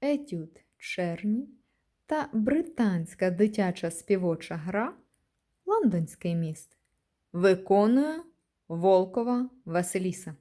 етюд Черні та британська дитяча співоча гра Лондонський міст виконує Волкова Василіса.